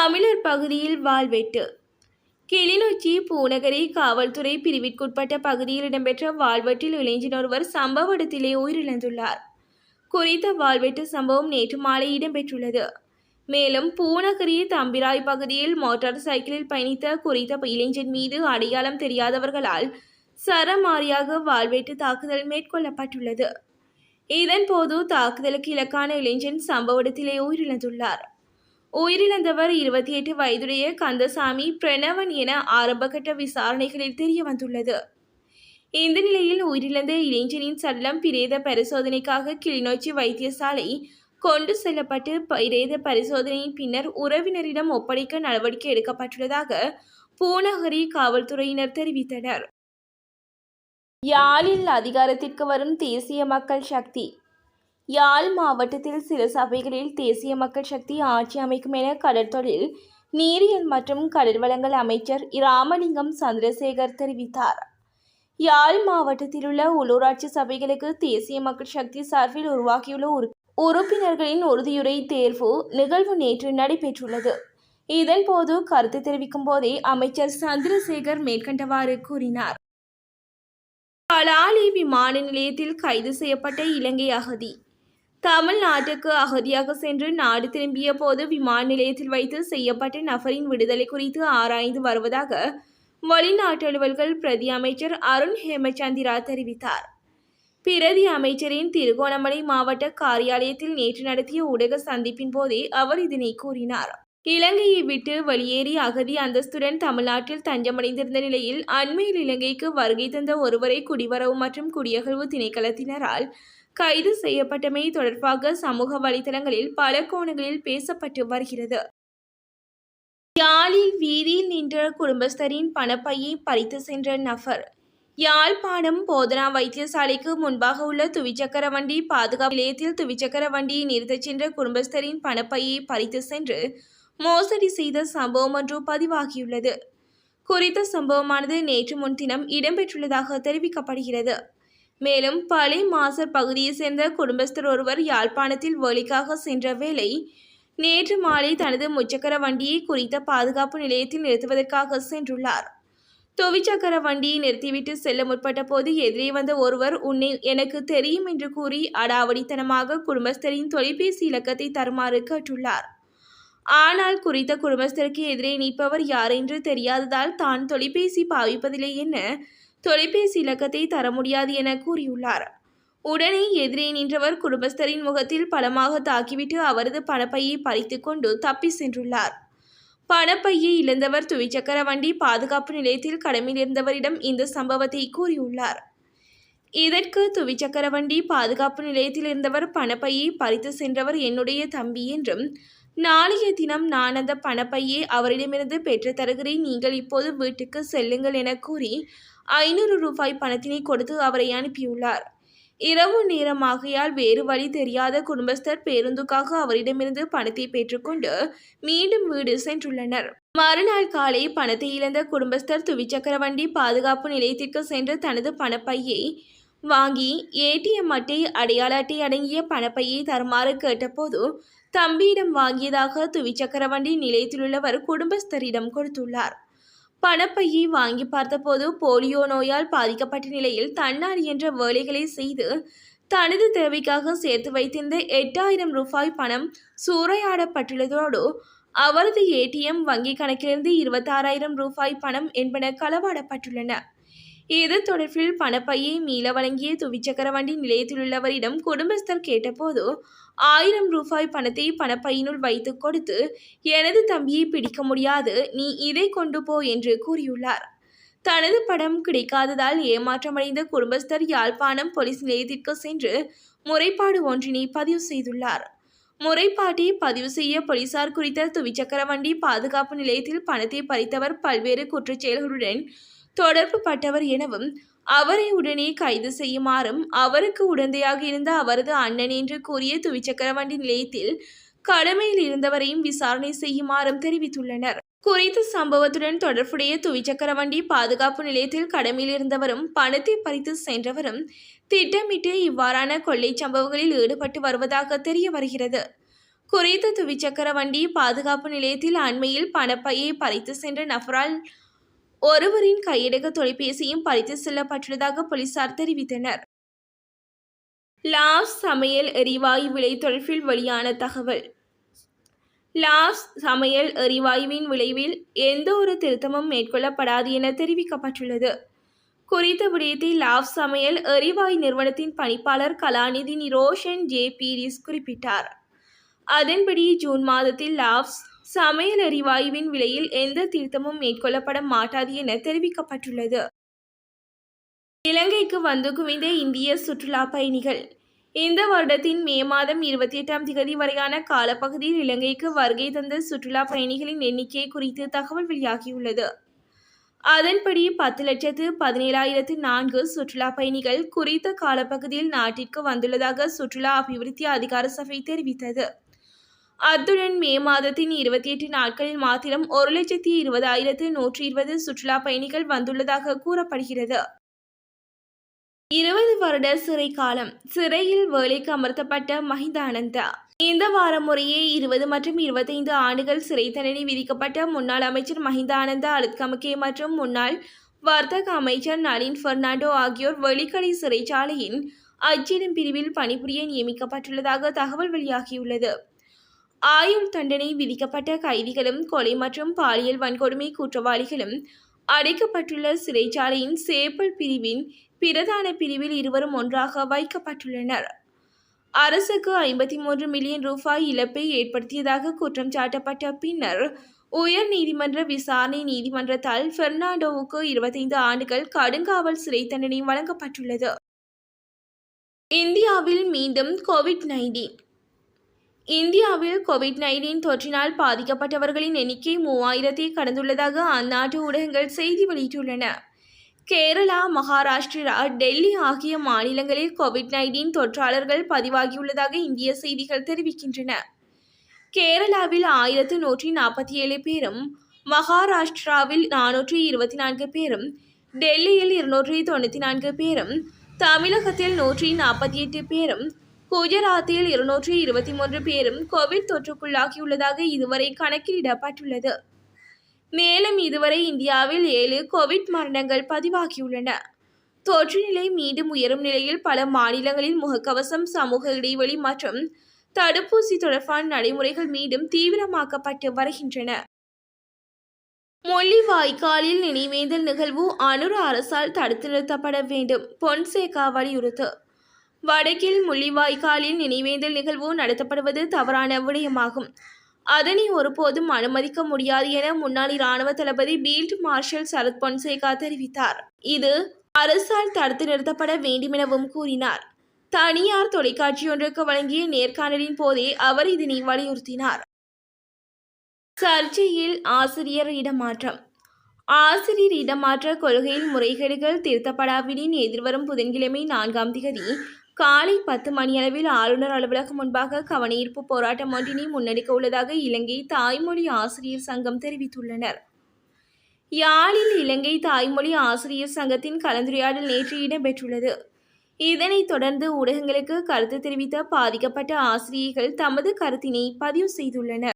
தமிழர் பகுதியில் வாழ்வெட்டு. கிளிநொச்சி பூநகரி காவல்துறை பிரிவிற்குட்பட்ட பகுதியில் இடம்பெற்ற வாழ்வெட்டில் இளைஞன் ஒருவர் சம்பவ இடத்திலே உயிரிழந்துள்ளார். குறித்த வாழ்வெட்டு சம்பவம் நேற்று மாலை இடம்பெற்றுள்ளது. மேலும் பூநகரி தம்பிராய் பகுதியில் மோட்டார் சைக்கிளில் பயணித்த குறித்த இளைஞன் மீது அடையாளம் தெரியாதவர்களால் சரமாரியாக வாழ்வெட்டு தாக்குதல் மேற்கொள்ளப்பட்டுள்ளது. இதன்போது தாக்குதலுக்கு இலக்கான இளைஞன் சம்பவ இடத்திலே உயிரிழந்துள்ளார். உயிரிழந்தவர் இருபத்தி எட்டு வயதுடைய கந்தசாமி பிரணவன் என ஆரம்பகட்ட விசாரணைகளில் தெரிய வந்துள்ளது இந்த நிலையில் உயிரிழந்த இளைஞனின் சடலம் பிரேத பரிசோதனைக்காக கிளிநொச்சி வைத்தியசாலை கொண்டு செல்லப்பட்டு பிரேத பரிசோதனையின் பின்னர் உறவினரிடம் ஒப்படைக்க நடவடிக்கை எடுக்கப்பட்டுள்ளதாக பூநகரி காவல்துறையினர் தெரிவித்தனர். யாழில் அதிகாரத்திற்கு வரும் தேசிய மக்கள் சக்தி யாழ் மாவட்டத்தில் சில சபைகளில் தேசிய மக்கள் சக்தி ஆட்சி அமைக்கும் என கடற்தொழில் நீரியல் மற்றும் கடற்வளங்கள் அமைச்சர் ராமலிங்கம் சந்திரசேகர் தெரிவித்தார். யாழ் மாவட்டத்தில் உள்ள உள்ளூராட்சி சபைகளுக்கு தேசிய மக்கள் சக்தி சார்பில் உருவாக்கியுள்ள உறு- உறுப்பினர்களின் உறுதியுரை தேர்வு நிகழ்வு நேற்று நடைபெற்றுள்ளது. இதன்போது கருத்து தெரிவிக்கும் போதே அமைச்சர் சந்திரசேகர் மேற்கண்டவாறு கூறினார். பலாலி விமான நிலையத்தில் கைது செய்யப்பட்ட இலங்கை அகதி தமிழ்நாட்டுக்கு அகதியாக சென்று நாடு திரும்பிய போது விமான நிலையத்தில் வைத்து செய்யப்பட்ட நபரின் விடுதலை குறித்து ஆராய்ந்து வருவதாக வெளிநாட்டு அலுவல்கள் பிரதி அமைச்சர் அருண் ஹேமச்சந்திரா தெரிவித்தார். பிரதி அமைச்சரின் திருகோணமலை மாவட்ட காரியாலயத்தில் நேற்று நடத்திய ஊடக சந்திப்பின் போதே அவர் இதனை கூறினார். இலங்கையை விட்டு வெளியேறி அகதி அந்தஸ்துடன் தமிழ்நாட்டில் தஞ்சமடைந்திருந்த நிலையில் அண்மையில் இலங்கைக்கு வருகை தந்த ஒருவரை குடிவரவு மற்றும் குடியகழ்வு திணைக்களத்தினரால் கைது செய்யப்பட்டமை தொடர்பாக சமூக வலைதளங்களில் பல கோணங்களில் பேசப்பட்டு வருகிறது. யாழில் வீதியில் நின்ற குடும்பஸ்தரின் பணப்பையை பறித்து சென்ற நபர். யாழ்ப்பாணம் போதனா வைத்தியசாலைக்கு முன்பாக உள்ள துவிச்சக்கர வண்டி பாதுகாப்பு நிலையத்தில் துவிச்சக்கர வண்டியை நிறுத்தச் சென்ற குடும்பஸ்தரின் பணப்பையை பறித்து சென்று மோசடி செய்த சம்பவம் ஒன்று பதிவாகியுள்ளது. குறித்த சம்பவமானது நேற்று முன்தினம் இடம்பெற்றுள்ளதாக தெரிவிக்கப்படுகிறது. மேலும் பழை மாசர் பகுதியைச் சேர்ந்த குடும்பஸ்தர் ஒருவர் யாழ்ப்பாணத்தில் வழிக்காக சென்ற வேளை நேற்று மாலை தனது முச்சக்கர வண்டியை குறித்த பாதுகாப்பு நிலையத்தில் நிறுத்துவதற்காக சென்றுள்ளார். தொவிச்சக்கர வண்டியை நிறுத்திவிட்டு செல்ல முற்பட்ட போது எதிரே வந்த ஒருவர் உன்னை எனக்கு தெரியும் என்று கூறி அடாவடித்தனமாக குடும்பஸ்தரின் தொலைபேசி இலக்கத்தை தருமாறு கேட்டுள்ளார். ஆனால் குறித்த குடும்பஸ்தருக்கு எதிரே நிற்பவர் யார் என்று தெரியாததால் தான் தொலைபேசி பாவிப்பதில்லை என தொலைபேசி இலக்கத்தை தர முடியாது என கூறியுள்ளார். உடனே எதிரே நின்றவர் குடும்பஸ்தரின் முகத்தில் பலமாக தாக்கிவிட்டு அவரது பணப்பையை பறித்து கொண்டு தப்பி சென்றுள்ளார். பணப்பையை இழந்தவர் துவிச்சக்கர வண்டி பாதுகாப்பு நிலையத்தில் கடமையில் இருந்தவரிடம் இந்த சம்பவத்தை கூறியுள்ளார். இதற்கு துவிச்சக்கர வண்டி பாதுகாப்பு நிலையத்தில் இருந்தவர் பணப்பையை பறித்து சென்றவர் என்னுடைய தம்பி என்றும் நாளைய தினம் நான் அந்த பணப்பையை அவரிடமிருந்து பெற்று தருகிறேன். நீங்கள் இப்போது வீட்டுக்கு செல்லுங்கள் என கூறி ஐநூறு ரூபாய் பணத்தினை கொடுத்து அவரை அனுப்பியுள்ளார். இரவு நேரமாகையால் வேறு வழி தெரியாத குடும்பஸ்தர் பேருந்துக்காக அவரிடமிருந்து பணத்தை பெற்றுக்கொண்டு மீண்டும் வீடு சென்றுள்ளனர். மறுநாள் காலை பணத்தை இழந்த குடும்பஸ்தர் துவிச்சக்கர வண்டி பாதுகாப்பு நிலையத்திற்கு சென்று தனது பணப்பையை வாங்கி ஏடிஎம் அட்டை அடையாள அட்டை அடங்கிய பணப்பையை தருமாறு கேட்டபோது தம்பியிடம் வாங்கியதாக துவிச்சக்கர வண்டி நிலையத்திலுள்ளவர் குடும்பஸ்தரிடம் கொடுத்துள்ளார். பணப்பையை வாங்கி பார்த்தபோது போலியோ நோயால் பாதிக்கப்பட்ட நிலையில் தன்னார் என்ற வேலைகளை செய்து தனது தேவைக்காக சேர்த்து வைத்திருந்த எட்டாயிரம் ரூபாய் பணம் சூறையாடப்பட்டுள்ளதோடு அவரது ஏடிஎம் வங்கி கணக்கிலிருந்து இருபத்தாறாயிரம் ரூபாய் பணம் என்பன களவாடப்பட்டுள்ளன. இது தொடர்பில் பணப்பையை மீள வழங்கிய துவிச்சக்கர வண்டி நிலையத்திலுள்ளவரிடம் குடும்பஸ்தர் கேட்டபோது ஆயிரம் ரூபாய் பணத்தை பணப்பையினுள் வைத்து கொடுத்து எனது தம்பியை பிடிக்க முடியாது நீ இதை கொண்டு போ என்று கூறியுள்ளார். தனது படம் கிடைக்காததால் ஏமாற்றமடைந்த குடும்பஸ்தர் யாழ்ப்பாணம் போலீஸ் நிலையத்திற்கு சென்று முறைப்பாடு ஒன்றினை பதிவு செய்துள்ளார். முறைப்பாட்டை பதிவு செய்ய போலீசார் குறித்த துவிச்சக்கர வண்டி பாதுகாப்பு நிலையத்தில் பணத்தை பறித்தவர் பல்வேறு குற்றச்செயல்களுடன் தொடர்பு பட்டவர் எனவும் அவரை உடனே கைது செய்யுமாறும் அவருக்கு உடந்தையாக இருந்த அவரது அண்ணன் என்று கூறிய துவிச்சக்கர வண்டி நிலையத்தில் கடமையில் இருந்தவரையும் விசாரணை செய்யுமாறும் தெரிவித்துள்ளனர். குறித்த சம்பவத்துடன் தொடர்புடைய துவிச்சக்கர வண்டி பாதுகாப்பு நிலையத்தில் கடமையில் இருந்தவரும் பணத்தை பறித்து சென்றவரும் திட்டமிட்டு இவ்வாறான கொள்ளை சம்பவங்களில் ஈடுபட்டு வருவதாக தெரிய வருகிறது. குறித்த துவிச்சக்கர வண்டி பாதுகாப்பு நிலையத்தில் அண்மையில் பணப்பையை பறித்து சென்ற நபரால் ஒருவரின் கையடக தொலைபேசியும் பறித்து செல்லப்பட்டுள்ளதாக போலீசார் தெரிவித்தனர். லாஸ் சமையல் எரிவாயு விலை தொடர்பில் வெளியான தகவல். லாஸ் சமையல் எரிவாயுவின் விளைவில் எந்த ஒரு திருத்தமும் மேற்கொள்ளப்படாது என தெரிவிக்கப்பட்டுள்ளது. குறித்த விடயத்தை லாப் சமையல் எரிவாயு நிறுவனத்தின் பணிப்பாளர் கலாநிதி நிரோஷன் ஜே பீரிஸ் குறிப்பிட்டார். அதன்படி ஜூன் மாதத்தில் லாப்ஸ் சமையல் எரிவாயுவின் விலையில் எந்த திருத்தமும் மேற்கொள்ளப்பட மாட்டாது என தெரிவிக்கப்பட்டுள்ளது. இலங்கைக்கு வந்து குவிந்த இந்திய சுற்றுலா பயணிகள். இந்த வருடத்தின் மே மாதம் இருபத்தி எட்டாம் திகதி வரையான காலப்பகுதியில் இலங்கைக்கு வருகை தந்த சுற்றுலா பயணிகளின் எண்ணிக்கை குறித்து தகவல் வெளியாகியுள்ளது. அதன்படி பத்து லட்சத்து பதினேழாயிரத்து நான்கு சுற்றுலா பயணிகள் குறித்த காலப்பகுதியில் நாட்டிற்கு வந்துள்ளதாக சுற்றுலா அபிவிருத்தி அதிகார சபை தெரிவித்தது. அத்துடன் மே மாதத்தின் இருபத்தி எட்டு நாட்களில் மாத்திரம் ஒரு லட்சத்தி இருபதாயிரத்து நூற்றி இருபது சுற்றுலா பயணிகள் வந்துள்ளதாக கூறப்படுகிறது. இருபது வருட சிறை காலம். சிறையில் வேலைக்கு அமர்த்தப்பட்ட மஹிந்தானந்தா. இந்த வாரம் முறையே இருபது மற்றும் இருபத்தைந்து ஆண்டுகள் சிறை தண்டனை விதிக்கப்பட்ட முன்னாள் அமைச்சர் மஹிந்தானந்தா அலுத்கமகே மற்றும் முன்னாள் வர்த்தக அமைச்சர் நளின் பெர்னாண்டோ ஆகியோர் வெளிக்கடை சிறைச்சாலையின் அச்சிடும் பிரிவில் பணிபுரிய நியமிக்கப்பட்டுள்ளதாக தகவல் வெளியாகியுள்ளது. ஆயுள் தண்டனை விதிக்கப்பட்ட கைதிகளும் கொலை மற்றும் பாலியல் வன்கொடுமை குற்றவாளிகளும் அடைக்கப்பட்டுள்ள சிறைச்சாலையின் சேப்பல் பிரிவின் பிரதான பிரிவில் இருவரும் ஒன்றாக வைக்கப்பட்டுள்ளனர். அரசுக்கு ஐம்பத்தி மூன்று மில்லியன் ரூபாய் இழப்பை ஏற்படுத்தியதாக குற்றம் சாட்டப்பட்ட பின்னர் உயர் நீதிமன்ற விசாரணை நீதிமன்றத்தால் பெர்னாண்டோவுக்கு இருபத்தைந்து ஆண்டுகள் கடுங்காவல் சிறை தண்டனை வழங்கப்பட்டுள்ளது. இந்தியாவில் மீண்டும் கோவிட் நைன்டீன் இந்தியாவில் கோவிட் நைன்டீன் தொற்றினால் பாதிக்கப்பட்டவர்களின் எண்ணிக்கை மூவாயிரத்தை கடந்துள்ளதாக அந்நாட்டு ஊடகங்கள் செய்தி வெளியிட்டுள்ளன. கேரளா மகாராஷ்டிரா டெல்லி ஆகிய மாநிலங்களில் கோவிட் நைன்டீன் தொற்றாளர்கள் பதிவாகியுள்ளதாக இந்திய செய்திகள் தெரிவிக்கின்றன. கேரளாவில் ஆயிரத்து நூற்றி நாற்பத்தி ஏழு பேரும் மகாராஷ்டிராவில் நானூற்றி இருபத்தி நான்கு பேரும் டெல்லியில் இருநூற்றி தொண்ணூற்றி நான்கு பேரும் தமிழகத்தில் நூற்றி நாற்பத்தி எட்டு பேரும் குஜராத்தில் இருநூற்றி இருபத்தி மூன்று பேரும் கோவிட் தொற்றுக்குள்ளாகியுள்ளதாக இதுவரை கணக்கிடப்பட்டுள்ளது மேலும் இதுவரை இந்தியாவில் ஏழு கோவிட் மரணங்கள் பதிவாகியுள்ளன. தொற்று நிலை மீண்டும் உயரும் நிலையில் பல மாநிலங்களில் முகக்கவசம் சமூக இடைவெளி மற்றும் தடுப்பூசி தொடர்பான நடைமுறைகள் மீண்டும் தீவிரமாக்கப்பட்டு வருகின்றன. முள்ளிவாய்க்காலில் நினைவேந்தல் நிகழ்வு அனுர அரசால் தடுத்து நிறுத்தப்பட வேண்டும் பொன்சேகா வலியுறுத்து. வடக்கில் முள்ளிவாய்க்காலில் நினைவேந்தல் நிகழ்வு நடத்தப்படுவது தவறான விடயமாகும். அதனை ஒருபோதும் அனுமதிக்க முடியாது என முன்னாள் இராணுவ தளபதி பீல்ட் மார்ஷல் சரத் பொன்சேகா தெரிவித்தார். இது அரசால் தடுத்து நிறுத்தப்பட வேண்டுமெனவும் கூறினார். தனியார் தொலைக்காட்சியொன்றுக்கு வழங்கிய நேர்காணலின் போதே அவர் இதனை வலியுறுத்தினார். சர்ச்சையில் ஆசிரியர் இடமாற்றம். ஆசிரியர் இடமாற்ற கொள்கையில் முறைகேடுகள் திருத்தப்படாவிடின் எதிர்வரும் புதன்கிழமை நான்காம் திகதி காலை பத்து மணியளவில் ஆளுநர் அலுவலகம் முன்பாக கவனஈர்ப்பு போராட்டம் ஒன்றினை முன்னெடுக்க உள்ளதாக இலங்கை தாய்மொழி ஆசிரியர் சங்கம் தெரிவித்துள்ளனர். யாழில் இலங்கை தாய்மொழி ஆசிரியர் சங்கத்தின் கலந்துரையாடல் நேற்று இடம்பெற்றுள்ளது. இதனைத் தொடர்ந்து ஊடகங்களுக்கு கருத்து தெரிவித்த பாதிக்கப்பட்ட ஆசிரியர்கள் தமது கருத்தினை பதிவு செய்துள்ளனர்.